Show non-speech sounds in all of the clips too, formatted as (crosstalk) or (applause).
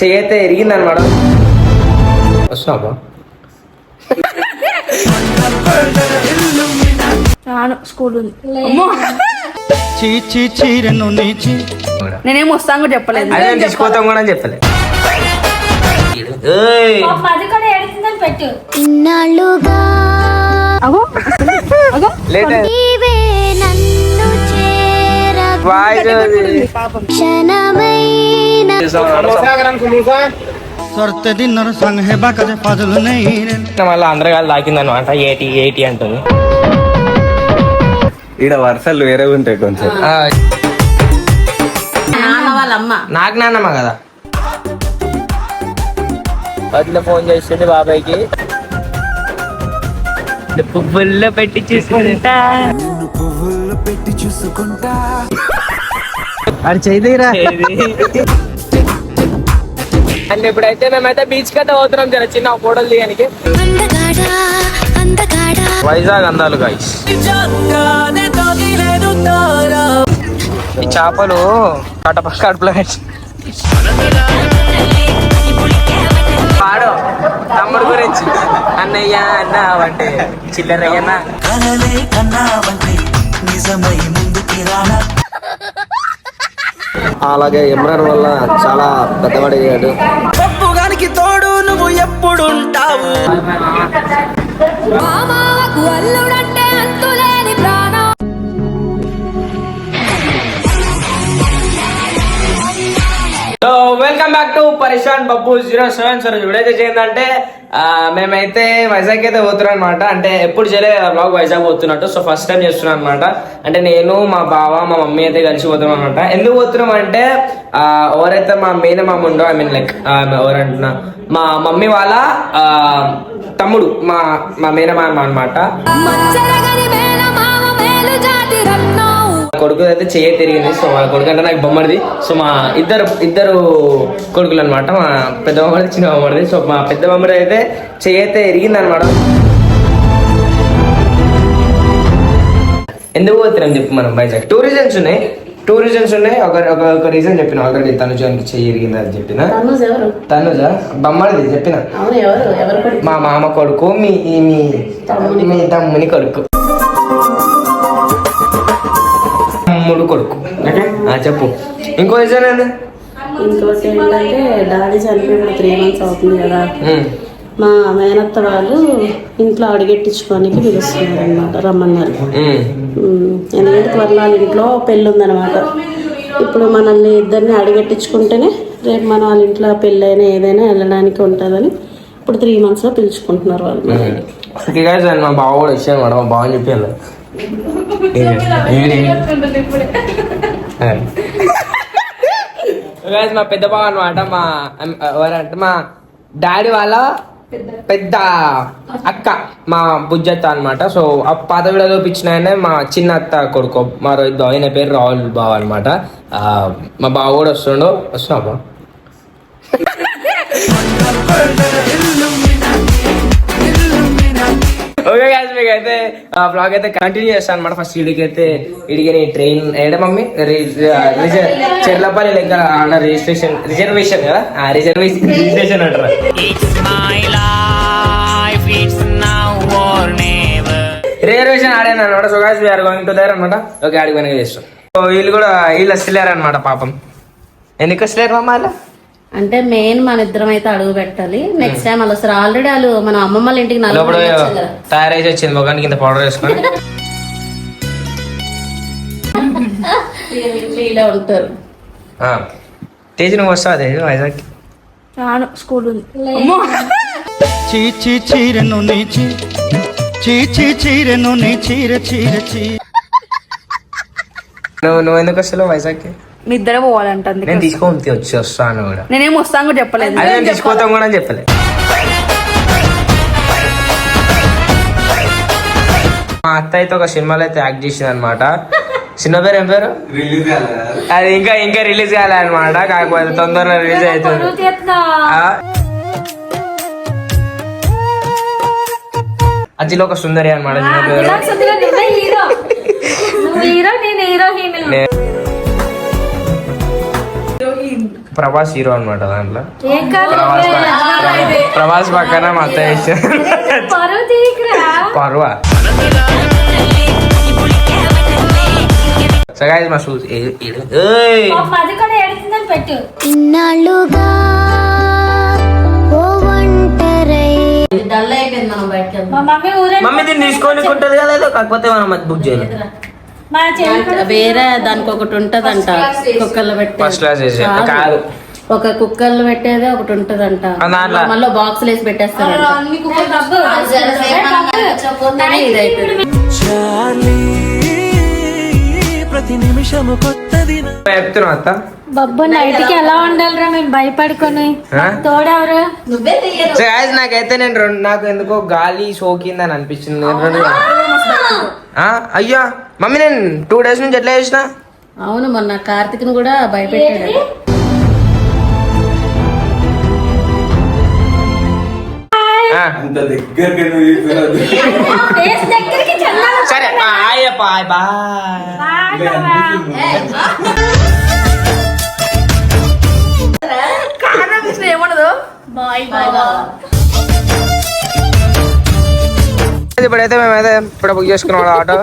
చేయతే ఎరిగిందనమాట వస్తున్నావా చాలు స్కూల్ ఉంది. అమ్మో. చీచి చీరెను నీచి నేనేం వస్తాను కూడా చెప్పలేదు. అదే తీసుకోతాం కూడా అని చెప్పలే. ఏయ్, అది కూడా ఎడుతుందని పెట్టు. ఇన్నాళ్ళుగా అగో. అగో. లేట్ అయింది. నీవే నన్ను చేర వాయిస్ అది. క్షణమైన సొరతే దిన్నర సంగ్ హే బాకదే రే మళ్ళీ అందరు కాదు తాకిందనమాట ఏటి ఏటి అంటుంది. ఈడ వరుసలు వేరే ఉంటాయి కొంచెం. నాన్న నాకు నాన్నమ్మ కదా. వదిలే ఫోన్ చేస్తుంది బాబాయ్కి. పువ్వుల్లో పెట్టి చూసుకుంటా. అది చేయదేరా అండ్ ఇప్పుడైతే మేమైతే బీచ్ కట్ట పోతున్నాం జర చిన్న ఫోటోలు అందగాడా వైజాగ్ అందాలు గాయస్ ఈ చేపలు కటప కడుపులో పెట్టి. పాడు తమ్ముడు గురించి. అన్నయ్య అలాగే ఇమ్రాన్ వల్ల చాలా పెద్దవాడయ్యాడు అల్లుడంటే అంతులేని ప్రాణం. సో వెల్కమ్ బ్యాక్ టు పరిశాన్ బబ్బు జీరో సెవెన్ సార్ ఇప్పుడైతే చేయందంటే మేమైతే వైజాగ్ అయితే పోతున్నాం అనమాట అంటే ఎప్పుడు చేయలే బ్లాగ్ వైజాగ్ పోతున్నట్టు. సో ఫస్ట్ టైం చేస్తున్నాం అనమాట అంటే నేను మా బావ మా మమ్మీ అయితే కలిసి పోతున్నాం అనమాట ఎందుకు పోతున్నాం అంటే ఎవరైతే మా మెయిన్ మా ఉండో ఐ మీన్ లైక్ ఎవరంటున్నా మా మమ్మీ వాళ్ళ తమ్ముడు మా మా మేనమామ అనమాట కొడుకు అయితే చేయ తిరిగింది. సో వాళ్ళ కొడుకు అంటే నాకు బొమ్మడిది సో మా ఇద్దరు ఇద్దరు కొడుకులు అనమాట మా పెద్ద బొమ్మడిది చిన్న బొమ్మడిది సో మా పెద్ద బొమ్మడి అయితే చేయి అయితే ఎరిగింది అనమాట ఎందుకు పోతున్నాం చెప్పు మనం వైజాగ్ టూ రీజన్స్ ఉన్నాయి. టూ రీజన్స్ ఉన్నాయి. ఒక ఒక ఒక రీజన్ చెప్పిన. ఆల్రెడీ తనుజానికి చెయ్యి ఎరిగింది అని చెప్పిన. తనుజ బొమ్మడిది చెప్పిన. మా మామ కొడుకు మీ మీ మీ తమ్ముని కొడుకు. తమ్ముడు కొడుకు. ఆ, చెప్పు. ఇంకో రీజన్ ఏంది? ఇంకోటి ఏంటంటే డాడీ చనిపోయిన త్రీ మంత్స్ అవుతుంది కదా. మా మేనత్త వాళ్ళు ఇంట్లో అడిగెట్టించుకోనికి పిలుస్తున్నారు అనమాట రమ్మన్నారు ఎందుకంటే త్వరలాల ఇంట్లో పెళ్ళి ఉందన్నమాట ఇప్పుడు మనల్ని ఇద్దరిని అడిగెట్టించుకుంటేనే రేపు మన వాళ్ళ ఇంట్లో పెళ్ళైనా ఏదైనా వెళ్ళడానికి ఉంటుందని ఇప్పుడు త్రీ మంత్స్లో పిలుచుకుంటున్నారు వాళ్ళు. మా బావ కూడా ఇచ్చాను మేడం మా బావని చెప్పాను మా పెద్ద బావ అనమాట మా ఎవరంటే మా డాడీ వాళ్ళ పెద్ద అక్క మా బుజ్జత్త అనమాట సో ఆ పాత చూపించిన ఆయనే మా చిన్న అత్త కొడుకు మా రోహిత్ బావ ఆయన పేరు రాహుల్ బావ అనమాట మా బావ కూడా వస్తుండో. వస్తున్నావా? (laughs) (laughs) (laughs) గాయస్ మీకు అయితే ఆ బ్లాగ్ అయితే కంటిన్యూ చేస్తాను అనమాట ఫస్ట్ ఇడికి అయితే ఇడికి ట్రైన్ ఏడ మమ్మీ? చెర్లపల్లి దగ్గర ఆడ రిజిస్ట్రేషన్ రిజర్వేషన్ కదా? ఆ రిజర్వేషన్. రిజిస్ట్రేషన్ అంటారు. రిజర్వేషన్ ఆడాను అనమాట so guys we are going to there అనమాట ఓకే ఆడికి వెనక చేస్తాం. సో వీళ్ళు కూడా వీళ్ళు వస్తలేరు అనమాట పాపం. ఎందుకు వస్తలేరు మమ్మ వాళ్ళు? అంటే మెయిన్ మన ఇద్దరం అయితే అడుగు పెట్టాలి. నెక్స్ట్ టైం వాళ్ళు వస్తారు. ఆల్రెడీ వాళ్ళు మన అమ్మమ్మ ఇంటికి నలుగురు. తయారైసి వచ్చింది ముఖానికి ఇంత పౌడర్ వేసుకొని. ఇలా ఉంటారు. ఆ. తేజ్ నువ్వు వస్తావా తేజ్? వైజాగ్ చాలు స్కూల్ ఉంది. చీచి చీరెను నీచి. చీచి చీరెను నీ చీర చీర చీ. నువ్వు నువ్వు ఎందుకు వస్తావు వైజాగ్ మీ ఇద్దరే పోవాలంట నేను తీసుకోని వచ్చి వస్తాను కూడా. నేనేం వస్తాను కూడా చెప్పలేదు. అదే నేను తీసుకోతాం కూడా అని చెప్పలే. మా అత్త అయితే ఒక సినిమాలో అయితే యాక్ట్ చేసింది అనమాట సినిమా పేరు ఏం పేరు? అది ఇంకా ఇంకా రిలీజ్ కాలే కాకపోతే తొందరగా రిలీజ్ అవుతుంది. అతిలో ఒక సుందరి అనమాట సినిమా పేరు. హీరో. నువ్వు హీరో హీరోయిన్. ప్రభాస్ హీరో అనమాట దాంట్లో. ప్రభాస్ పక్క- ప్రభాస్ పక్కన మా అత్త పర్వ సో guys, మా షూస్ ఇన్నాళ్ళుగా. మమ్మీ దీన్ని తీసుకొని ఉంటది కదా కాకపోతే మనం అది బుక్ చేయాలి. వేరే దానికి ఒకటి ఉంటదంట కుక్కర్లో ఫస్ట్ పెట్టే కాదు. ఒక కుక్కర్లో పెట్టేది ఒకటి ఉంటదంట. మళ్ళీ బాక్స్ వేసి అయిపోయింది. చెప్తున్నా అత్త? బబ్బు నైట్కి ఎలా ఉండాలిరా మేము భయపడుకొని? తోడెవరు? guys, నాకైతే నేను రెండు నాకు ఎందుకో గాలి సోకిందని అనిపించింది. అయ్యా మమ్మీ నేను టూ డేస్ నుంచి ఎట్లా చేసిన? అవును మొన్న కార్తిక్ని కూడా భయపెట్టాడు. దగ్గరికి. సరే బాయ్. కారణం బాయ్ బాయ్. ఇప్పుడైతే మేమైతే ఇప్పుడు బుక్ చేసుకున్నాం ఆటో.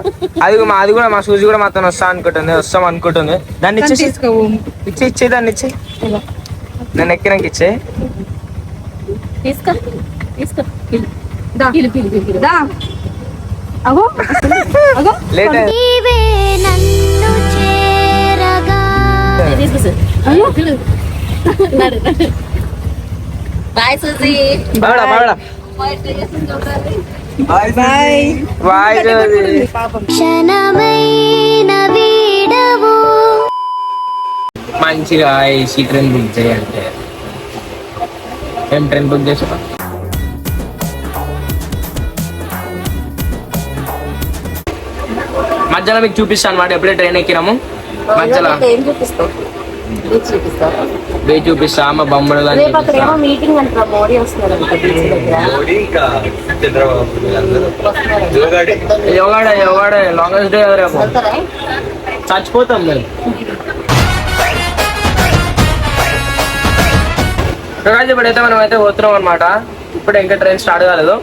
అది మా అది కూడా మా సూజీ కూడా మాతో వస్తా అనుకుంటుంది వస్తాం అనుకుంటుంది. దాన్ని ఇచ్చేసి ఇచ్చి ఇచ్చే దాన్ని ఇచ్చే. నన్ను ఎక్కినాక ఇచ్చే. తీసుకో తీసుకో. దా. అగో. అగో. లేట్ నీవే నన్ను చేరగా. తీసుకో (laughs) బాయ్ సూజీ. బాగా బాగా బాయ్ సూజీ క్షణమైన వీడవు. మంచిగా ఏసీ ట్రైన్ బుక్ చేయాలంటే ఏం ట్రైన్ బుక్ చేసా మధ్యలో మీకు చూపిస్తాను అనమాట ఎప్పుడే ట్రైన్ ఎక్కినాము. మధ్యలో. ఏం చూపిస్తావు? బీచ్ చూపిస్తామా బొమ్మలు డే చచ్చిపోతాం మేము. అయితే ఇప్పుడైతే మనం అయితే పోతున్నాం అనమాట ఇప్పుడు ఇంకా ట్రైన్ స్టార్ట్ కాలేదు.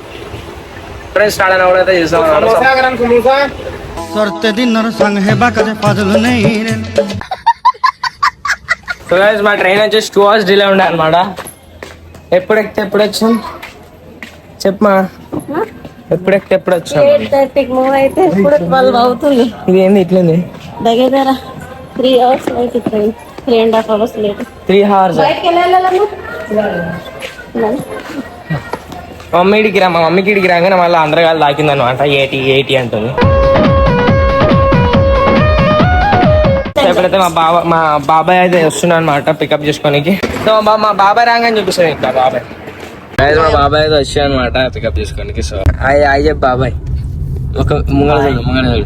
ట్రైన్ స్టార్ట్ అయినా కూడా అయితే చేస్తాం సో guys, మా ట్రైన్ వచ్చేసి టూ అవర్స్ డిలే ఉండే అనమాట ఎప్పుడు ఎక్కితే ఎప్పుడు వచ్చాం చెప్పమా ఎప్పుడు ఎక్కితే ఎప్పుడు వచ్చాం మూవ్ అయితే ఇప్పుడు ట్వెల్వ్ అవుతుంది. ఇది ఏంది ఇట్లుంది? దగ్గర three hours late train three and half hours late three hours బయటకి మమ్మీడికి రా మా మమ్మీకి ఇడికి రాగానే మళ్ళీ అందరగాలు తాకింది అనమాట ఎయిటీ ఎయిటీ అంటుంది. ఎప్పుడైతే మా బాబా మా బాబాయ్ అయితే వస్తున్నా అనమాట పికప్ చేసుకోనికి. సో మా మా బాబాయ్ రాగానే చూపిస్తాను ఇంకా బాబాయ్. మా బాబాయ్ అయితే వచ్చా అనమాట పికప్ చేసుకోనికి సో అయ్యి అయ్యి బాబాయ్. ఒక ముంగళ ముంగళ.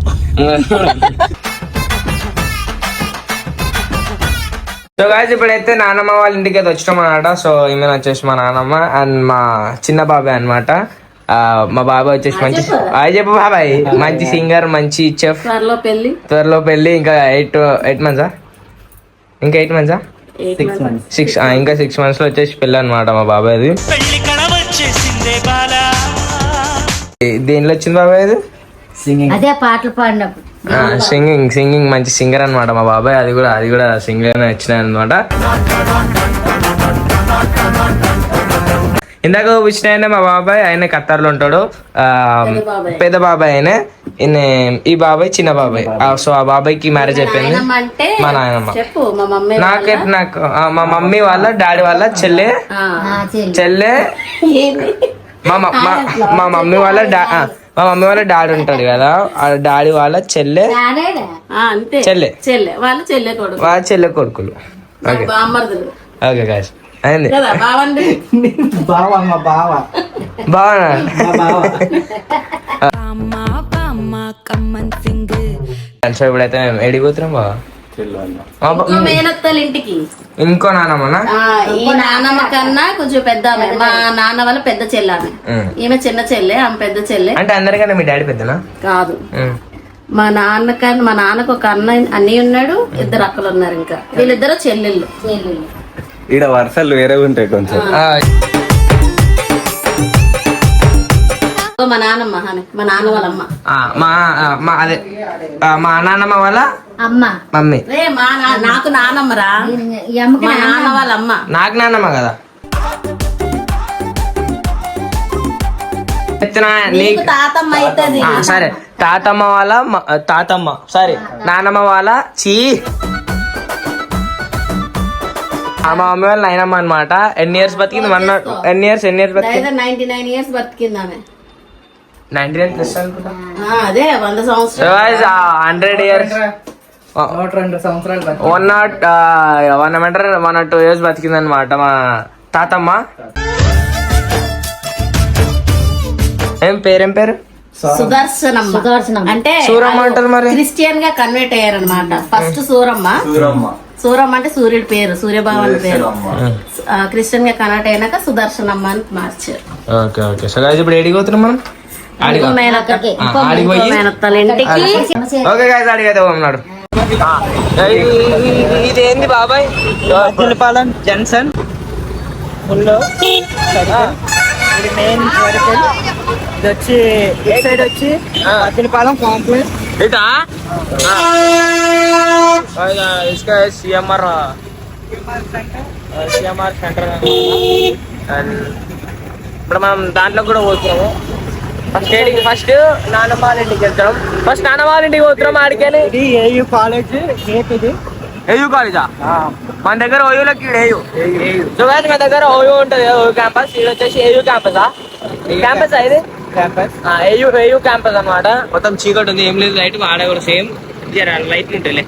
సో గాయస్ ఇప్పుడైతే నానమ్మ వాళ్ళ ఇంటికి అయితే వచ్చినాం అనమాట సో ఈమె వచ్చేసి మా నానమ్మ అండ్ మా చిన్న బాబాయ్ అనమాట మా బాబాయ్ వచ్చేసి మంచి అయ్యి చెప్పు. బాబాయ్. మంచి సింగర్ మంచి చెఫ్ త్వరలో పెళ్ళి త్వరలో పెళ్ళి ఇంకా ఎయిట్ ఎయిట్ మంత్సా ఇంకా ఎయిట్ మంత్సా సిక్స్ మంత్స్ సిక్స్ ఇంకా సిక్స్ మంత్స్లో వచ్చేసి పెళ్ళి అనమాట మా బాబాయ్ది. ఏ- దేనిలో వచ్చింది బాబాయ్ ఇది అదే పాటలు పాడినప్పుడు. సింగింగ్ సింగింగ్ మంచి సింగర్ అనమాట మా బాబాయ్. అది కూడా అది కూడా సింగర్ వచ్చినాయి అనమాట ఇందాక వచ్చిన ఆయన మా బాబాయ్ ఆయన ఖత్తర్లో ఉంటాడు. పెద్ద బాబాయ్. ఆయన. ఈ బాబాయ్ చిన్న బాబాయ్. ఆ, సో ఆ బాబాయ్కి మ్యారేజ్ అయిపోయింది. మా నాయనమ్మ. చెప్పు మా మమ్మీ నాకు నాకు మా మమ్మీ వాళ్ళ డాడీ వాళ్ళ చెల్లె. చెల్లె. మా మ- మమ్మీ వాళ్ళ డా మా మమ్మీ వాళ్ళ డాడీ ఉంటాడు కదా. ఆ డాడీ వాళ్ళ చెల్లె. ఆ, అంతే. చెల్లె. చెల్లె. వాళ్ళు చెల్లె కొడుకు. వాళ్ళ చెల్లె కొడుకులు. ఓకే. ఓకే గాయస్ అయింది. కదా బావండి. బాగున్నా సో ఇప్పుడైతే మేము ఎడిగిపోతున్నాం బాగా ఆ, బా- మా మేనత్తల ఇంటికి. ఇంకో నాన్నమ్మనా ఆ, ఈ నాన్నమ్మ కన్నా కొంచెం పెద్ద మా నాన్న వాళ్ళ పెద్ద చెల్లె ఆమె. ఉమ్. ఈమె చిన్న చెల్లె ఆమె పెద్ద చెల్లె. అంటే అందరికన్నా మీ డాడీ పెద్దనా? కాదు. మా నాన్న కన్నా మా నాన్నకు ఒక అన్న అన్నయ్య ఉన్నాడు ఇద్దరు అక్కలు ఉన్నారు ఇంకా. వీళ్ళిద్దరు చెల్లెళ్ళు. ఈడ వరుసలు వేరే ఉంటాయి కొంచెం. మా నాన్నమ్మ మా నాన్న వాళ్ళ అమ్మ మా అదే మా నాన్నమ్మ వాళ్ళ అమ్మ. మమ్మీ. రే మా నా నాకు నానమ్మరా ఈ అమ్మకి మా నాన్న వాళ్ళ అమ్మ నాకు నాన్నమ్మ కదా. ఎత్తున నీకు నీకు తాతమ్మ అవుతుంది ఆ, సరే. తాతమ్మ వాళ్ళ మ- తాతమ్మ సారీ. నానమ్మ వాళ్ళ చీ. మా మమ్మీ వాళ్ళ నాయనమ్మ అనమాట ఎన్ని ఇయర్స్ బతికింది వన్ ఎన్ని ఇయర్స్ ఎన్ని ఇయర్స్ బతికింది? నైన్టీ నైన్ ఇయర్స్ బతికింది ఆమె. నైన్టీ నైన్ ప్లస్ అనుకుంటా. ఆ, అదే వంద సంవత్సరాలు. Hundred years one not one ఏమంటారు వన్ నాట్ టూ ఇయర్స్ బతికింది. అనమాట మా తాతమ్మ. ఏం పేరేం పేరు? సుదర్శనమ్మ. సుదర్శనమ్మ. అంటే సూరమ్మ అంటారు మరి. క్రిస్టియన్గా కన్వర్ట్ అయ్యారనమాట ఫస్ట్ సూరమ్మ. సూరమ్మ. అంటే సూర్యుడి పేరు సూర్యభగవాన్ పేరు. క్రిస్టియన్గా కన్వర్ట్ అయినాక సుదర్శనమ్మ అని మార్చారు. Okay okay. సో గాయస్ ఇప్పుడు ఏడికి పోతున్నాం మనం? ఆడికి ఇంకో మేనత్త. ఆ, ఆడికి పోయి? మేనత్తల ఇంటికి. ఓకే గాయస్ అడిగైతే ఉన్నాడు ఇది ఏంది బాబాయ్? పాలెం జన్సన్ ఇది మెయిన్ సర్కిల్ ఇది వచ్చి ఈ సైడ్ వచ్చి పత్తినిపాలెం కాంప్లెక్స్ ఇటా इसका सीएमआर సిఎంఆర్ సెంటర్ అండ్ ఇప్పుడు మనం దాంట్లో కూడా పోతున్నాము ఫస్ట్ ఏడికి ఫస్ట్ నాన్నమ్మ వాళ్ళ ఇంటికి వెళ్తాం ఫస్ట్ నాన్నమ్మ వాళ్ళ ఇంటికి పోతున్నాం ఆడికెళ్ళి ఇది ఏయు కాలేజ్ గేట్ ఇది ఏయూ కాలేజా మన దగ్గర ఓయూలోకి ఏయూ సో guys, మన దగ్గర ఓయూ ఉంటుంది ఓయూ క్యాంపస్ ఇది వచ్చేసి ఏయూ క్యాంపసా క్యాంపస్ ఇది క్యాంపస్ ఏయూ ఏయూ క్యాంపస్ అన్నమాట. మొత్తం చీకటి ఉంది ఏం లేదు లైట్ ఆడ కూడా సేమ్. లైట్ ఉంటాయిలే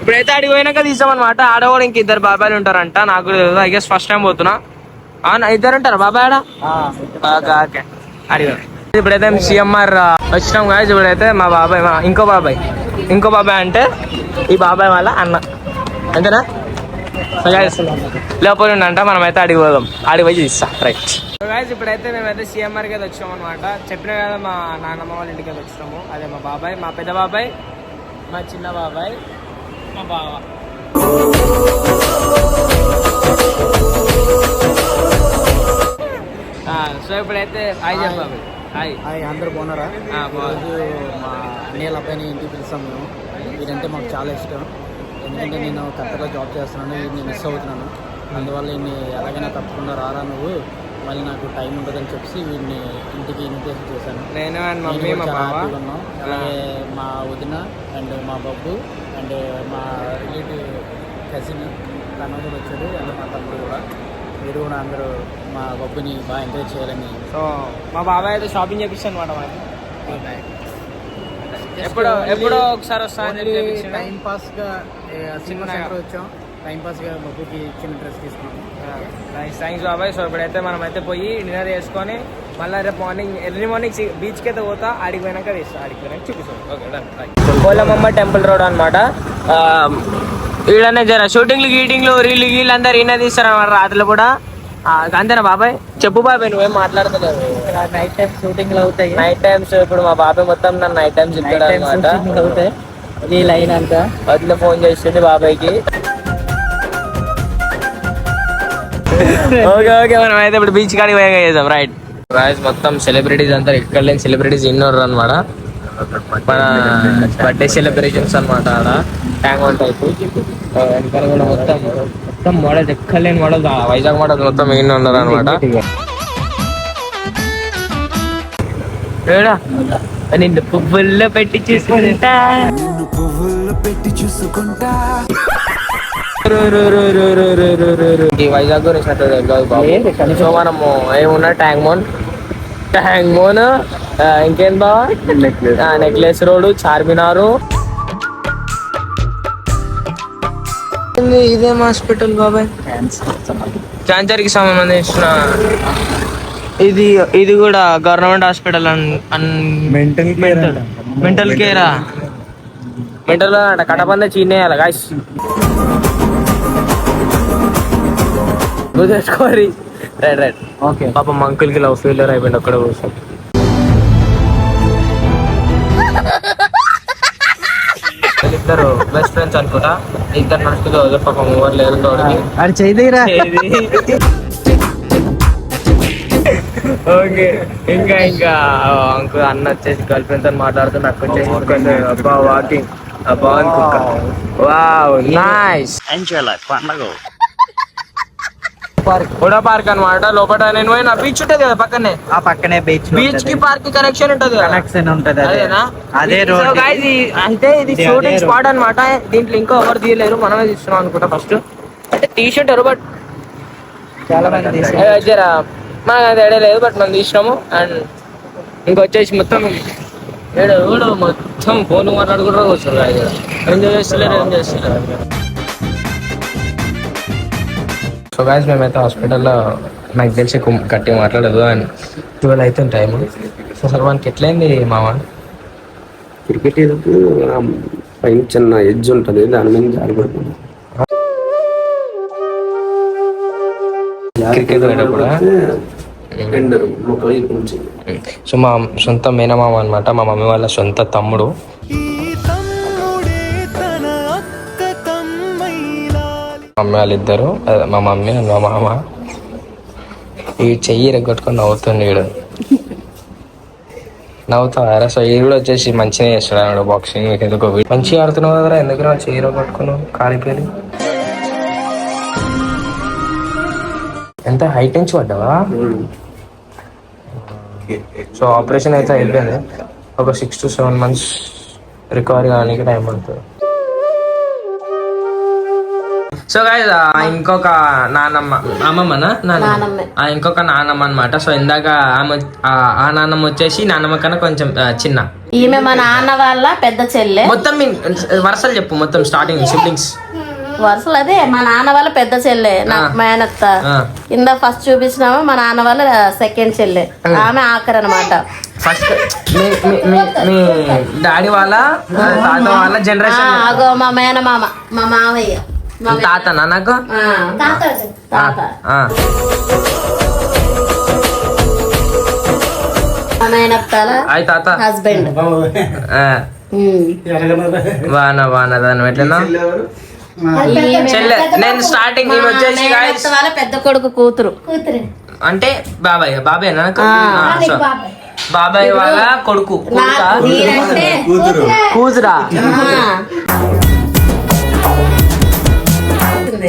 ఇప్పుడైతే ఆడికి పోయినాక తీసామన్నమాట. ఆడ కూడా ఇంక ఇద్దరు బాబాయిలు ఉంటారంట. నాకు తెలియదు. ఐ గెస్ ఫస్ట్ టైం పోతున్నా. అవునా ఇద్దరు ఉంటారు? బాబాయ్ ఆడ? Okay okay. అడిగా ఇప్పుడైతే సిఎంఆర్ వచ్చినాం కాదు ఇప్పుడైతే మా బాబాయ్ మా ఇంకో బాబాయ్. ఇంకో బాబాయ్ అంటే ఈ బాబాయ్ వాళ్ళ అన్న. అంతేనా? లోపల ఉండంట మనం అయితే అడిగి పోదాం. అడిగి పోయి తీస్తా రైట్ గాయస్ ఇప్పుడైతే మేమైతే సిఎంఆర్కి అయితే వచ్చాం అనమాట చెప్పిన కదా మా నాన్నమ్మ వాళ్ళ ఇంటికి అయితే వచ్చినాము. అదే మా బాబాయ్ మా పెద్ద బాబాయ్ మా చిన్న బాబాయ్ మా బావ. ఆ, సో ఇప్పుడైతే హాయ్ చెప్పు బాబాయ్. హాయ్ హాయ్ అందరూ బాగున్నారా? మా అన్నయ్యల అబ్బాయిని ఇంటికి పిలుస్తాం మేము. వీడంటే మాకు చాలా ఇష్టం. ఎందుకంటే నేను కరెక్ట్గా జాబ్ చేస్తున్నాను వీడిని మిస్ అవుతున్నాను. అందువల్ల ఈయన్ని ఎలాగైనా తప్పకుండా రారా నువ్వు? మళ్ళీ నాకు టైం ఉండదని చెప్పి వీడిని ఇంటికి ఇన్విటేషన్ చేశాను. నేను అండ్ నేను మమ్మీ మా బావ. ఉన్నాం. అలాగే మా వదిన అండ్ మా బబ్బు అండ్ మా రిలేటివ్ కజిన్ తను కూడా వచ్చాడు అండ్ మా తమ్ముడు కూడా. మీరు కూడా అందరూ మా బబ్బుని బాగా ఎంకరేజ్ చేయాలని. సో మా బాబాయ్ అయితే షాపింగ్ చేపిస్తాను అనమాట మరి ఎప్పుడో ఎప్పుడో ఒకసారి వస్తా అని చెప్పి చేపించాడు. టైం పాస్గా సినిమా చిన్నగా. సెంటర్ వచ్చాం. టైం పాస్గా బబ్బుకి చిన్న డ్రెస్ తీసుకున్నాం. నైస్ థ్యాంక్స్ బాబాయ్. సో ఇప్పుడైతే మనం అయితే పోయి డిన్నర్ చేసుకొని మళ్ళీ రేపు మార్నింగ్ ఎర్లీ మార్నింగ్ బీచ్కి అయితే పోతా. ఆడికి పోయినాక తీస్తా. ఆడికి పోయినాక చూపిస్తాం. Okay done Kolamamma temple road అనమాట ఈడనే జర షూటింగ్లు గీటింగ్లు రీళ్ళు గీళ్ళు అందరు ఈయన తీస్తారన్నమాట రాత్రులు కూడా. అంతేనా బాబాయ్? చెప్పు బాబాయ్ నువ్వేం మాట్లాడతలేవు. నైట్ టైం షూటింగ్లు అవుతాయి. నైట్ టైమ్స్ ఇప్పుడు మా బాబాయ్ మొత్తం నన్ను నైట్ టైమ్స్ షూటింగ్లు అవుతాయి. రీల్ అయినాక వదిలే ఫోన్ చేస్తుంది బాబాయ్కి. ఓకే ఓకే మనం అయితే ఇప్పుడు బీచ్ కాడికి పోయాక చేద్దాం రైట్ రాయస్ మొత్తం సెలబ్రిటీస్ అంతా ఇక్కడ లేని సెలబ్రిటీస్ ఇన్నోరు అనమాట మన బర్త్డే సెలబ్రేషన్స్ అనమాట ఆడ. వన్ టైప్ వెనకాల కూడా మొత్తం మొత్తం మోడల్స్ ఎక్కడ లేని మోడల్స్ వైజాగ్ మోడల్స్ మొత్తం ఇన్ని ఉన్నారు అనమాట నిన్ను పువ్వుల్లో పెట్టి చూసుకుంటా. ఈ వైజాగ్ గురించి తెలియదు బాబు. సో మనము ఏమున్నా ట్యాంక్ మోన్. ట్యాంక్ మోన్ ఇంకేం బావా? Necklace road Charminar. ఇదేం హాస్పిటల్ బాబాయ్? క్యాన్సర్కి సంబంధించిన ఇది ఇది కూడా గవర్నమెంట్ హాస్పిటల్ మెంటల్ మెంటల్ కేరా మెంటల్ కడపంద చీనేయాలి గాయస్ గుర్తెట్టుకోరి రైట్ రైట్. ఓకే. పాపం అంకుల్కి లవ్ ఫెయిల్యూర్ అయిపోయింది అక్కడ కూర్చొని ఇద్దరు బెస్ట్ ఫ్రెండ్స్ అనుకుంటా. ఇద్దరు నడుచుకుంటూ వదిలే పాపం లేరు తోడికి. అది చేయదీరా ఓకే ఇంకా ఇంకా. అంకు అన్న వచ్చేసి గర్ల్ ఫ్రెండ్తో మాట్లాడుతున్నా అక్క వచ్చేసి కొంచెం అబ్బా వాకింగ్ బాగుంది కుక్క వావ్ నైస్ కూడా పార్క్ అన్నమాట. లోపల నేను పోయిన. బీచ్ ఉంటది కదా పక్కనే? ఆ పక్కనే బీచ్ బీచ్కి పార్క్ కనెక్షన్ ఉంటది కదా? కనెక్షన్ ఉంటది అదే. అదేనా? అదే రోడ్ అయితే ఇది ఇది షూటింగ్ స్పాట్ అన్నమాట. దీంట్లో ఇంకా ఎవరు తీయలేరు. మనమే తీస్తున్నాం అనుకుంటా ఫస్ట్ అంటే తీసింటారు బట్ చాలా మంది. జర మాకు అది ఐడియా లేదు బట్ మనం తీసినాము. అండ్ ఇంకొచ్చేసి మొత్తం ఏడు మొత్తం ఫోన్ మాట్లాడుకుంటూ కూర్చున్నారు ఎంజాయ్ చేస్తలేరు ఏం చేస్తలేరు సో గాయస్ మేమైతే హాస్పిటల్లో నాకు తెలిసి గట్టి మాట్లాడదు అండ్ ట్వెల్వ్ అవుతుంది టైం సో సార్ మనకి ఎట్లయింది మామ? క్రికెట్ ఏదప్పుడు పైన చిన్న ఎడ్జ్ ఉంటుంది దాని మీద జారిపడుతుంది. క్రికెట్? సో మా సొంత మేనమామ అనమాట మా మమ్మీ వాళ్ళ సొంత తమ్ముడు. మా మమ్మీ వాళ్ళిద్దరు మా మమ్మీ అండ్ మా మామ. ఈ చెయ్యి రెగ్గొట్టుకొని నవ్వుతుంది వీడు నవ్వుతారా సో ఈ కూడా వచ్చేసి మంచిగా చేస్తాడు అన్నాడు బాక్సింగ్ మీకు ఎందుకో మంచిగా ఆడుతున్నావు కదరా ఎందుకు నా చెయ్యి రెగ్గొట్టుకున్నావు కాలిపోయి ఎంత హైట్ నుంచి పడ్డావా? సో ఆపరేషన్ అయితే అయిపోయింది. ఒక six to seven months recovery కావడానికి టైం పడుతుంది. సో గైస్ ఇంకొక నానమ్మ అమ్మమ్మనా నానమ్మ. ఇంకొక నానమ్మ అన్నమాట. సో ఇందాక ఆమె ఆ- నానమ్మ వచ్చేసి నానమ్మ కన్నా కొంచెం చిన్న. ఈమె మా నాన్న వాళ్ళ పెద్ద చెల్లె. మొత్తం వరుసలు చెప్పు మొత్తం స్టార్టింగ్ సిబ్లింగ్స్ వరుసలు అదే మా నాన్న వాళ్ళ పెద్ద చెల్లె నాకు. మేనత్త. కింద ఫస్ట్ చూపించినాము మా నాన్న వాళ్ళ సెకండ్ చెల్లె. ఆమె ఆఖరి అనమాట ఫస్ట్ మీ మీ- మీ- డాడీ వాళ్ళ తాత వాళ్ళ జనరేషన్ అగో మా మేనమామ మా మామయ్య. తాతనా నాకు? తాత. తాత హస్బెండ్ బానా దాని ఎట్లనా చెల్లె నేను స్టార్టింగ్ నేను వచ్చేసి guys, వాళ్ళ పెద్ద కొడుకు కూతురు. అంటే బాబాయ్. బాబాయ్ నాకు బాబాయ్ వాళ్ళ కొడుకు. కొడుకా? నాకు నేనంటే కూతురా.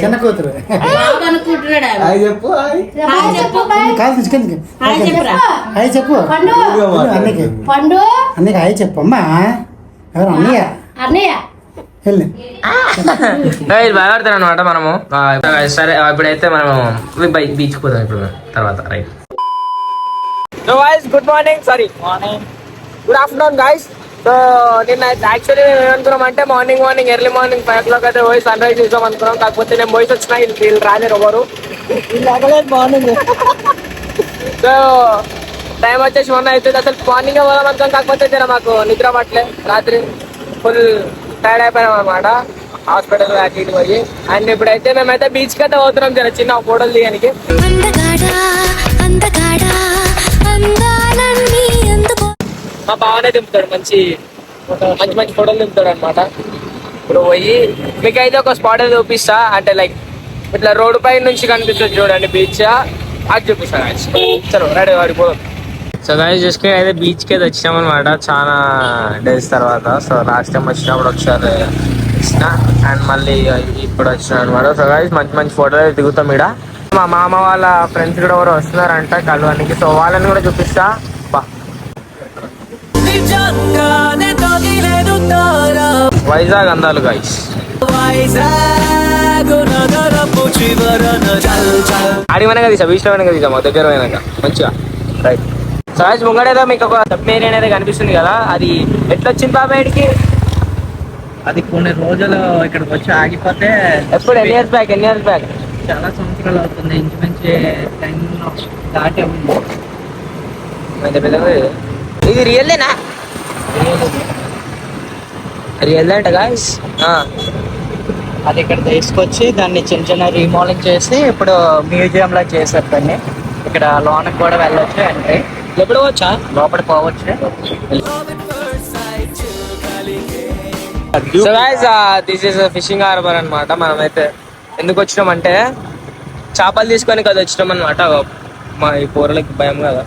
చిన్న కూతురు. బాబు అనుకుంటున్నాడు? ఆయన. హాయ్ చెప్పు హాయ్. హాయ్ చెప్పు కాదు తీసుకెళ్ళి హాయ్ చెప్పురా? హాయ్ చెప్పు. అన్నకి పండు. అన్నకి హాయ్ చెప్పు అమ్మా. ఎవరు అన్నయ్య? అన్నయ్య. వెళ్ళి. Guys, బాగా ఆడతారు అనమాట మనము సరే ఇప్పుడైతే మనము బీచ్ పోదాం ఇప్పుడు తర్వాత right. So guys good morning sorry morning good afternoon guys so నిన్న యాక్చువల్లీ మేము ఏమనుకున్నాం అంటే morning morning early morning five o'clock అయితే పోయి సన్ రైజ్ చూసాం అనుకున్నాం. కాకపోతే నేను పోయి వచ్చిన వీళ్ళు వీళ్ళు రాలేరు ఎవరు. మార్నింగ్ సో టైం వచ్చేసి మొన్న అవుతుంది అసలు మార్నింగ్ పోదాం అనుకోం కాకపోతే మాకు నిద్ర పట్టలే. రాత్రి ఫుల్ టైర్డ్ అయిపోయినాం అనమాట హాస్పిటల్ అటు ఇటు పోయి. అండ్ ఇప్పుడైతే మేమైతే బీచ్ అయితే పోతున్నాం జర చిన్న ఫోటోలు తీయడానికి. మా బావనే దింపుతాడు మంచి మంచి మంచి ఫోటోలు దింపుతాడు అనమాట ఇప్పుడు పోయి మీకు అయితే ఒక స్పాట్ అయితే చూపిస్తా. అంటే లైక్ ఇట్లా రోడ్డు పై నుంచి కనిపిస్తుంది చూడండి బీచ్ అది చూపిస్తా guys. చలో రెడీ వాడి పోదాం. సో గాయస్ చూసుకే అయితే బీచ్కి అయితే వచ్చామన్నమాట చాలా డేస్ తర్వాత. సో లాస్ట్ టైం వచ్చినప్పుడు ఒకసారి వచ్చిన. అండ్ మళ్ళీ ఇప్పుడు వచ్చిన అనమాట సో గాయస్ మంచి మంచి ఫోటోలు అయితే దిగుతాం ఇక్కడ మా మామ వాళ్ళ ఫ్రెండ్స్ కూడా ఎవరు వస్తున్నారంట కలవానికి సో వాళ్ళని కూడా చూపిస్తా. వైజాగ్ అందాలు గైస్ ఆడి వెనక తీసా బీచ్లో వెనక తీసా మా దగ్గర వెనక మంచిగా. రైట్ సహజ్ ముంగడేదో మీకు ఒక సబ్మెరీన్ అనేది కనిపిస్తుంది కదా అది ఎట్లా వచ్చింది బాబాయ్కి అది కొన్ని రోజులు ఇక్కడికి వచ్చి ఆగిపోతే ఎప్పుడు ఎన్ని ఇయర్స్ బ్యాక్ ఎన్ని ఇయర్స్ బ్యాక్ చాలా సంవత్సరాలు అవుతుంది ఇంచుమించి టెన్ దాటి ఉంది. ఇది రియల్దేనా రియల్ అంట గాయస్ అది ఇక్కడ తీసుకొచ్చి దాన్ని చిన్న చిన్న రీమోడలింగ్ చేసి ఇప్పుడు మ్యూజియం లా చేశారు దాన్ని. ఇక్కడ లోనకి కూడా వెళ్ళొచ్చు ఎంట్రీ ఎప్పుడు వచ్చా లోపల పోవచ్చు so guys this is fishing harbour అన్నమాట. మనమైతే ఎందుకు వచ్చినామంటే చేపలు తీసుకొని కదా వచ్చినాం అనమాట మా ఈ కూరలకి భయం కదా.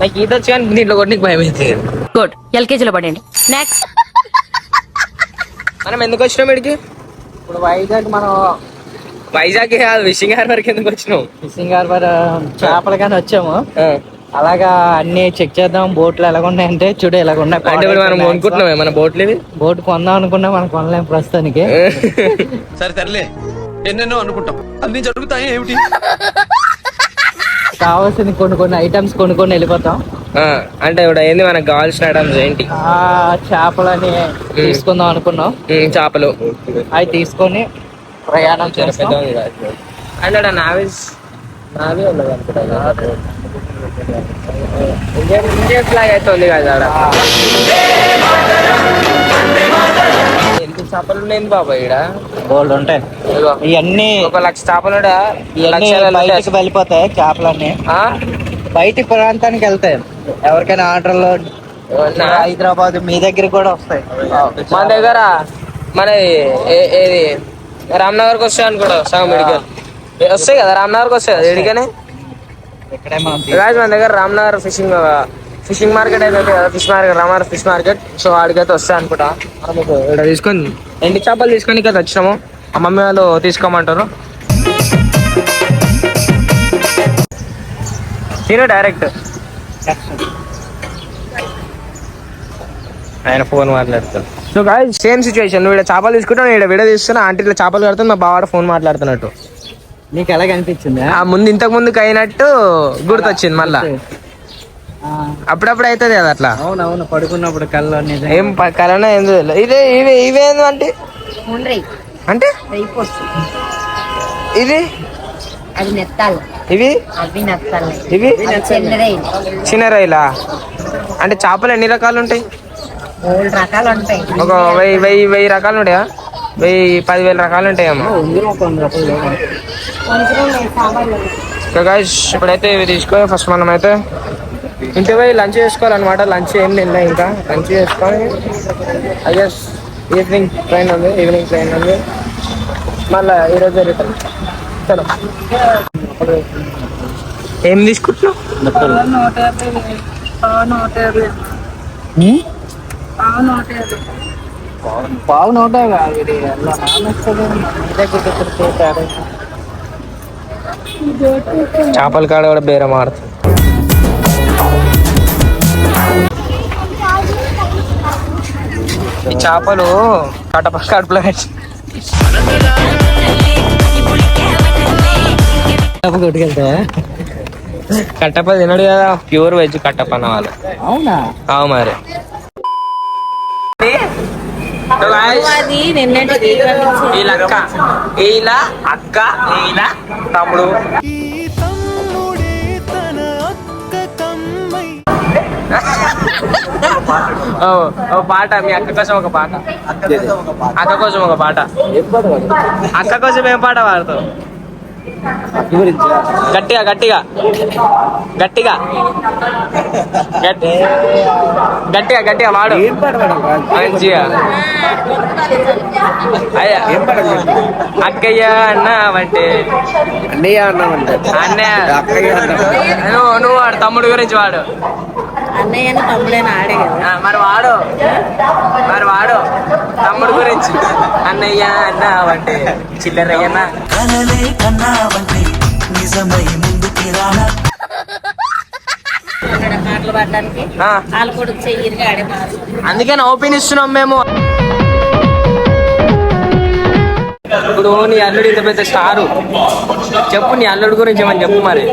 నాకు ఈత వచ్చి కానీ దీంట్లో కొట్టి భయం అయితే గుడ్ ఎల్కేజీలో పడండి నెక్స్ట్ మనం ఎందుకు వచ్చినాం ఇక్కడికి? ఇప్పుడు వైజాగ్ మనం వైజాగ్ కాదు ఫిషింగ్ హార్బర్కి ఎందుకు వచ్చినాం? ఫిషింగ్ హార్బర్ చేపలు కానీ వచ్చాము. అలాగా అన్ని చెక్ చేద్దాం. బోట్లు ఎలాగున్నాయంటే చూడు ఎలాగున్నాయి. అంటే ఇప్పుడు మనం బోట్లు ఇవి బోట్ కొందాం అనుకున్నా మనం కొనలేం ప్రస్తుతానికి. సరే తరలే ఎన్నెన్నో అనుకుంటాం. అన్ని జరుగుతాయి ఏమిటి? కావాల్సిన కొన్ని కొన్ని ఐటమ్స్ కొనుక్కొని వెళ్ళిపోతాం. ఆ, అంటే ఇప్పుడు ఏంది మనకు కావాల్సిన ఐటమ్స్ ఏంటి? ఆ చేపలని తీసుకుందాం అనుకున్నాం. చేపలు. అవి తీసుకొని ప్రయాణం చేస్తాం. అంటే ఆడ నావిస్ నావి ఉండదు అనుకుంటా. ఇండియన్ ఇండియన్ ఫ్లాగ్ అయితే ఉంది కదా ఎంత చేపలు ఉన్నాయి బాబా ఈడ బోల్డ్ ఉంటాయి ఇవన్నీ ఒక లక్ష చేపలు కూడా బయటికి వెళ్ళిపోతాయి చేపలన్నీ. బయటి ప్రాంతానికి వెళ్తాయి. ఎవరికైనా ఆర్డర్లో హైదరాబాద్ మీ దగ్గర కూడా వస్తాయి. మన దగ్గర మన ఏది? రామ్నగర్కి వస్తాయి అనుకోడు సగం మెడికల్ వస్తాయి కదా రామ్నగర్కి వస్తాయి కదా ఎడికనే మనం రాజు మన దగ్గర రామ్నగర్ ఫిషింగ్ ఫిషింగ్ మార్కెట్ అయితే కదా fish market Ramanagar fish market. So ఆడికైతే వస్తాయి అనుకుంటా. ఇప్పుడు ఇక్కడ తీసుకొని ఎండి చేపలు తీసుకొని ఇక్కడ వచ్చినాము మా మమ్మీ వాళ్ళు తీసుకోమంటారు. తిను డైరెక్ట్ ఆయన ఫోన్ మాట్లాడుతాడు. సో గాయ సేమ్ సిచ్యువేషన్ ఇక్కడ చేపలు తీసుకుంటావు నేను ఇక్కడ విడ తీసుకున్నా ఆంటీ ఇట్లా చేపలు కడుతుంది మా బావాడ ఫోన్ మాట్లాడుతున్నట్టు. నీకు ఎలా కనిపించింది? ఆ ముందు ఇంతకు ముందుకు అయినట్టు గుర్తొచ్చింది మళ్ళా. అప్పుడప్పుడు అవుతుంది కదా అట్లా? అవునవును పడుకున్నప్పుడు కళ్ళు ఏం కరోనా ఏం తెలియదు ఇదే ఇవి ఇవేంది అంటే? అంటే ఇది అది నెత్తాలి. ఇవి? అవి నెత్తాలి. ఇవి? చిన్న రొయ్యలా అంటే చేపలు ఎన్ని రకాలు ఉంటాయి? మూడు రకాలు ఉంటాయి. ఒక వెయ్యి వెయ్యి వెయ్యి రకాలు ఉంటాయా? వెయ్యి పదివేల రకాలు ఉంటాయేమో ఇందులో కొన్ని రకాలు లేవు. సో గైస్ ఇప్పుడైతే ఇవి తీసుకొని ఫస్ట్ మనం అయితే ఇంటికి పోయి లంచ్ చేసుకోవాలన్నమాట. లంచ్ ఏం తినలే ఇంకా. లంచ్ చేసుకొని ఐ గెస్ ఈవినింగ్ ట్రైన్ ఉంది. ఈవినింగ్ ట్రైన్ ఉంది. మళ్ళీ ఈరోజు రిటర్న్ చలో. ఏం తీసుకుంటున్నావు? నోటే దగ్గర తేడా చేపల కాడ కూడా బేరం ఆడుతుంది. ఈ చేపలు కడప కడుపులో పెట్టి కొట్టుకెళ్తా కట్టప్ప తినడు కదా ప్యూర్ వెజ్ కట్టప్ప అన్న వాళ్ళు. అవునా? అవు మరి. So guys, వీళ్ళ అక్క వీళ్ళ అక్క వీళ్ళ తమ్ముడు. ఓ, ఓ పాట మీ అక్క కోసం ఒక పాట. అక్క కోసం ఒక పాట. అక్క కోసం ఏం పాట పాడతావు? గట్టిగా గట్టిగా. గట్టిగా. గట్టి గట్టిగా గట్టిగా వాడు. మంచిగా. అయ్యా. అక్కయ్య అన్నావంటే. అన్నయ్య అన్నామంటే అన్నయ్య. నువ్వు నువ్వు వాడు తమ్ముడు గురించి వాడు. అన్నయ్య తమ్ముడైన ఆడే కదా. ఆ, మరి వాడు? మరి వాడు? తమ్ముడు గురించి. అన్నయ్య అన్నావంటే చిల్లరయ్యన్నా కలలే కన్నావంటే నిజమై ముందుకి రానా? పాటలు పాడడానికి. ఆ, వాళ్ళు కొడుకు చెయ్యిరిగా ఆడే అందుకే నా ఓపెన్ ఇస్తున్నాం మేము. ఇప్పుడు నీ అల్లుడు ఇంత పెద్ద స్టారు. చెప్పు నీ అల్లుడు గురించి ఏమని చెప్పు మరి.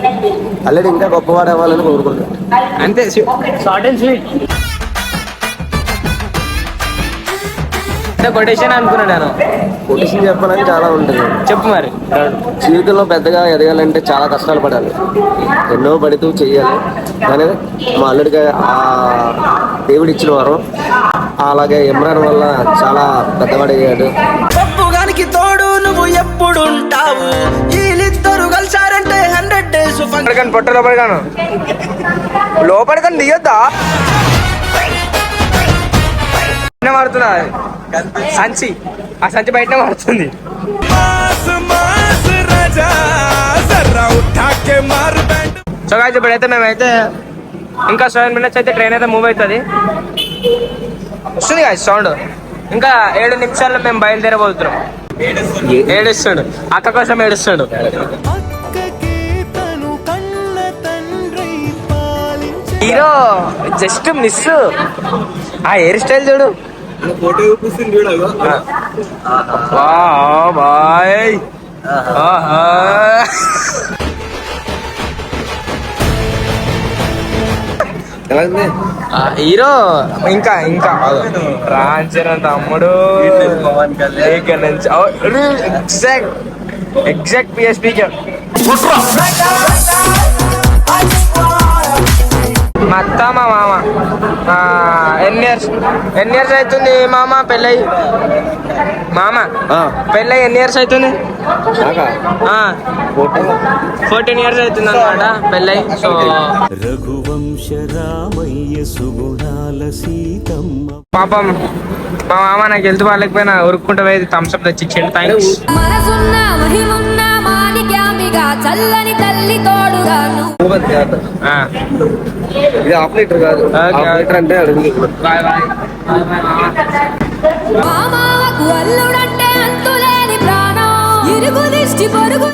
అల్లడి ఇంకా గొప్పవాడు అవ్వాలని కోరుకుంటాను అంతే షార్ట్ అండ్ స్వీట్ కొటేషన్ అనుకున్నాను నేను. కొటేషన్ చెప్పాలని చాలా ఉంటుంది. చెప్పు మరి. జీవితంలో పెద్దగా ఎదగాలంటే చాలా కష్టాలు పడాలి. ఎన్నో పడుతూ చెయ్యాలి. కానీ మా అల్లుడికి ఆ దేవుడు ఇచ్చిన వారు అలాగే ఇమ్రాన్ వల్ల చాలా పెద్దవాడయ్యాడు తోడు నువ్వు ఎప్పుడుంటావు? హండ్రెడ్ డేస్ లోపలికని పొట్ట లోపలికాను లోపలికని దిగొద్దా? మారుతున్నా సంచి. ఆ సంచి బయట మారుతుంది. సో గాయస్ ఇప్పుడైతే మేమైతే ఇంకా సెవెన్ మినిట్స్ అయితే ట్రైన్ అయితే మూవ్ అవుతుంది. వస్తుంది గాయస్ సౌండ్ ఇంకా ఏడు నిమిషాల్లో మేము బయలుదేరబోతున్నాం. ఏడుస్తాడు అక్క కోసం ఏడుస్తాడు హీరో జస్ట్ మిస్. ఆ హెయిర్ స్టైల్ చూడు. బాయ్. హీరో ఇంకా ఇంకా. రాంచర తమ్ముడు. ఇక్కడ నుంచి. ఎగ్జాక్ట్ ఎగ్జాక్ట్ పిఎస్పీ మా అత్త మా మామ. ఆ, ఎన్ని ఇయర్స్ ఎన్ని ఇయర్స్ అవుతుంది మామ పెళ్ళై మామ ఆ, పెళ్ళై ఎన్ని ఇయర్స్ అవుతుంది? ఫోర్టీన్ ఇయర్స్ అవుతుంది అనమాట పెళ్ళై సో రఘువంశ రామయ్య సుగుణాల సీతమ్మ పాపం మా మామ నాకు హెల్త్ బాగాలేకపోయినా ఉరుక్కుంటూ పోయి థమ్స్అప్ తెచ్చి ఇచ్చిండు థ్యాంక్స్ మనసున్న మహిమున్న మాణిక్యామిగా చల్లని తల్లి కాదు. ఇది హాఫ్ లీటర్ కాదు హాఫ్. లీటర్ అంటే అడుగు. మామకు అల్లుడంటే అంతులేని ప్రాణం. ఇరుగు దిష్టి పొరుగు